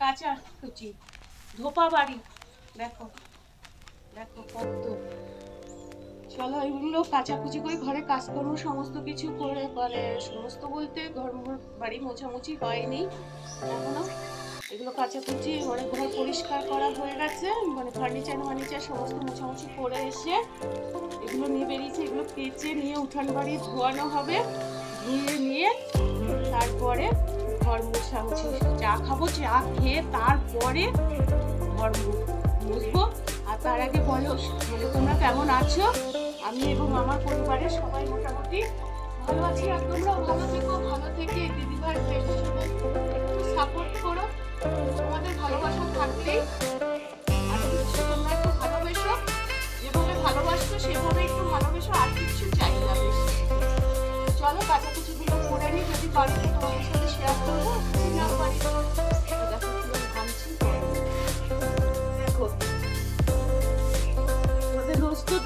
কাঁচা কুচি, ধোপা বাড়ি। দেখো দেখো কত। চলো এগুলো কাচাকুচি করে ঘরে কাজকর্ম, সমস্ত কিছু করে মানে সমস্ত বলতে ঘর বাড়ি মোছামুছি হয়নি এখনও। এগুলো কাচাকুচি মানে ঘর পরিষ্কার করা হয়ে গেছে মানে ফার্নিচার ফার্নিচার সমস্ত মোছামুছি করে এসে এগুলো নিয়ে বেরিয়েছে, এগুলো কেচে নিয়ে উঠান বাড়ি ধোয়ানো হবে, ধুয়ে নিয়ে তারপরে ঘর মোছামুছি চা খাব, চা খেয়ে তারপরে ঘর মুছবো। আর তার আগে বলো মানে তোমরা কেমন আছো? আমি এবং আমার পরিবারের সবাই মোটামুটি ভালো আছি। আর তোমরাও ভালো থেকো, ভালো থেকে দিদিভাই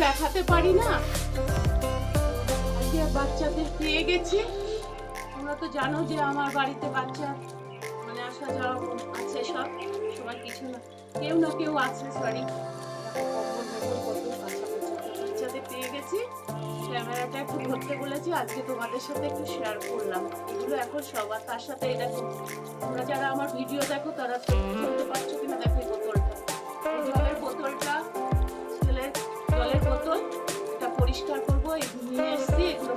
দেখাতে পারি না? বাচ্চাদের পেয়ে গেছি। তোমরা তো জানো যে আমার বাড়িতে বাচ্চা মানে আসা যাওয়া আছে সব। সবাই কিছু না, কেউ না কেউ আছে সরি বাচ্চাদের পেয়ে গেছি। ক্যামেরাটা একটু ধরতে বলেছি, আজকে তোমাদের সাথে একটু শেয়ার করলাম। এগুলো এখন সবার তার সাথে এটা তোমরা যারা আমার ভিডিও দেখো, তারা তো বলতে পারছ কিনা দেখো বোতলটা। বোতলটা পরিষ্কার করব এগুলো নিয়ে এসছি, এগুলো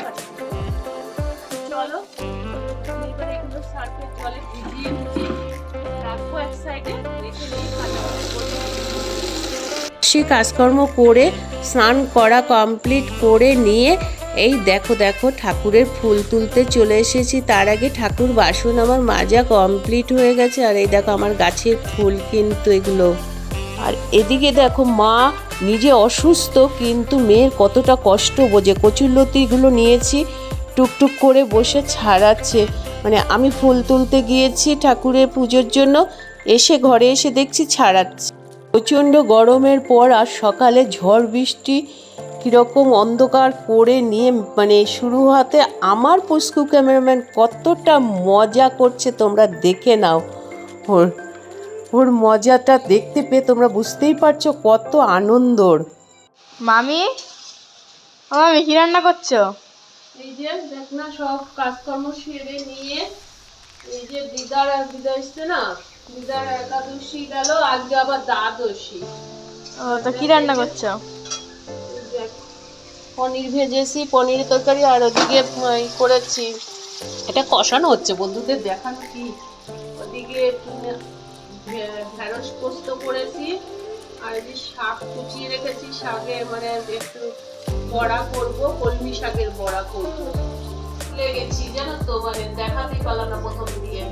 চলো এগুলো সার্ফের জলে ভিজিয়ে রাখব এক সাইডে রেখে নিয়ে কাঁচা সে কাজকর্ম করে, স্নান করা কমপ্লিট করে নিয়ে, এই দেখো দেখো, ঠাকুরের ফুল তুলতে চলে এসেছি। তার আগে ঠাকুর বাসন আমার মাজা কমপ্লিট হয়ে গেছে। আর এই দেখো, আমার গাছের ফুল কিন্তু এগুলো। আর এদিকে দেখো, মা নিজে অসুস্থ, কিন্তু মেয়ের কতটা কষ্ট বোঝে কচুরলতিগুলো নিয়েছি, টুকটুক করে বসে ছাড়াচ্ছে। মানে আমি ফুল তুলতে গিয়েছি ঠাকুরের পুজোর জন্য, এসে ঘরে এসে দেখছি ছাড়াচ্ছে। প্রচণ্ড গরমের পর আর সকালে ঝড় বৃষ্টি কীরকম অন্ধকার করে নিয়ে মানে শুরু হতে আমার পুস্কু ক্যামেরাম্যান কতটা মজা করছে, তোমরা দেখে নাও। ওর ওর মজাটা দেখতে পেয়ে তোমরা বুঝতেই পারছ কত আনন্দর। মামি? ও মামি কি রান্না করছ? এই যে দেখ না সব কাজকর্ম সেরে নিয়ে এই যে দিদার দিদা এসছে না? দিদার একাদশী গেল আজকে আবার দ্বাদশী। ও তো কি রান্না করছ? পনির ভেজেছি পনির তরকারি আর ওদিকে করেছি। এটা কষানো হচ্ছে বন্ধুদের দেখানো কি? ওদিকে ঢেঁড়স পোস্ত করেছি আর যে শাক কুচিয়ে রেখেছি শাকে মানে একটু বড়া করব কলমি শাকের বড়া করব। লেগেছি জানো তো মানে দেখাতেই পারলাম না প্রথম দিয়ে।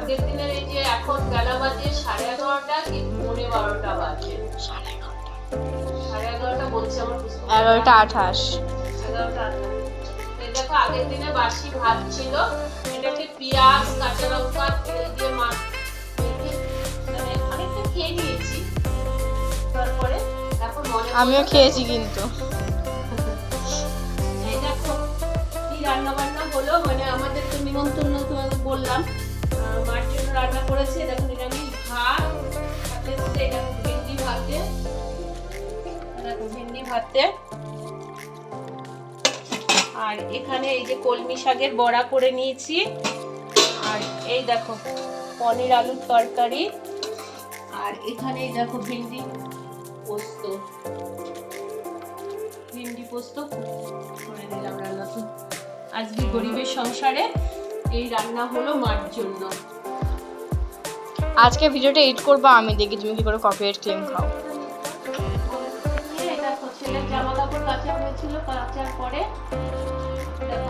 আগের দিনের এই যে এখন বেলা বাজে সাড়ে এগারোটা কি পৌনে বারোটা বাজে। সাড়ে এগারোটা। বলছে আমার। এগারোটা আঠাশ। এগারোটা দেখো আগের দিনে বাসি ভাত ছিল এটাকে পেঁয়াজ কাঁচা লঙ্কা দিয়ে মা আমিও খেয়েছি কিন্তু। রান্না বান্না হলো? মানে নিমন্ত্রণ রান্না নিরামিষ ভাত ভেন্ডি ভাতে। আর এখানে এই যে কলমি শাকের বড়া করে নিয়েছি। আর এই দেখো, পনির আলুর তরকারি। আর এখানে দেখো ভেন্ডি পোস্ত। পোস্ত করে দিলাম রান্না তো আজকে গরিবের সংসারে এই রান্না হলো মার জন্য। আজকে ভিডিওটা এডিট করব আমি দেখি তুমি কি করে কপিরাইট ক্লেম খাও। এই ছেলের জামা কাপড় কাচা হয়েছিল কাচার পরে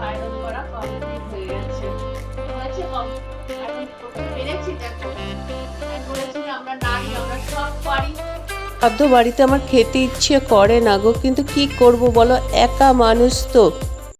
আয়রন করা কমপ্লিট হয়ে গেছে। হয়েছে কম পেরেছি দেখো আর খাদ্য বাড়িতে আমার খেতে ইচ্ছে করে না গো, কিন্তু কি করব বলো? একা মানুষ তো।